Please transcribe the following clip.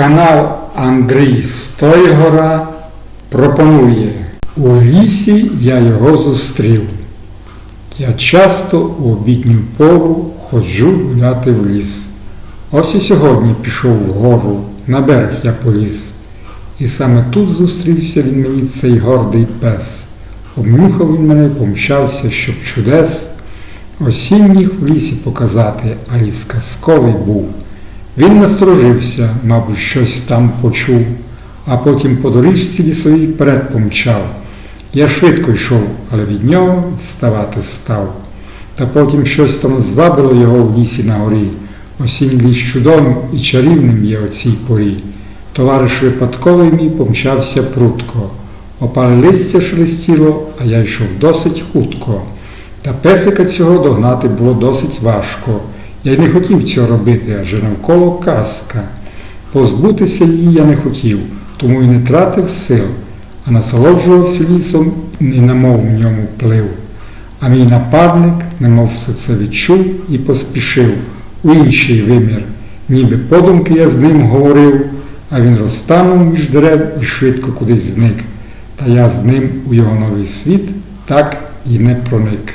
Канал Андрій Стойгора пропонує У лісі я його зустрів. Я часто у обідню пору ходжу гуляти в ліс. Ось і сьогодні пішов вгору, на берег я поліз. І саме тут зустрівся він мені цей гордий пес. Обнюхав він мене, помчався, щоб чудес осінніх в лісі показати, а ліс казковий був. Він насторожився, мабуть, щось там почув, а потім по доріжці лісовій вперед помчав. Я швидко йшов, але від нього відставати став. Та потім щось там звабило його в лісі на горі. Осінь ліс чудовим і чарівним є о цій порі. Товариш випадковий мій помчався прутко. Опале листя шелестіло, а я йшов досить хутко. Та песика цього догнати було досить важко. Я й не хотів цього робити, адже навколо казка. Позбутися її я не хотів, тому й не тратив сил, а насолоджувався лісом і немов в ньому плив. А мій напарник, немов все це відчув і поспішив у інший вимір, ніби подумки я з ним говорив, а він розтанув між дерев і швидко кудись зник. Та я з ним у його новий світ так і не проник.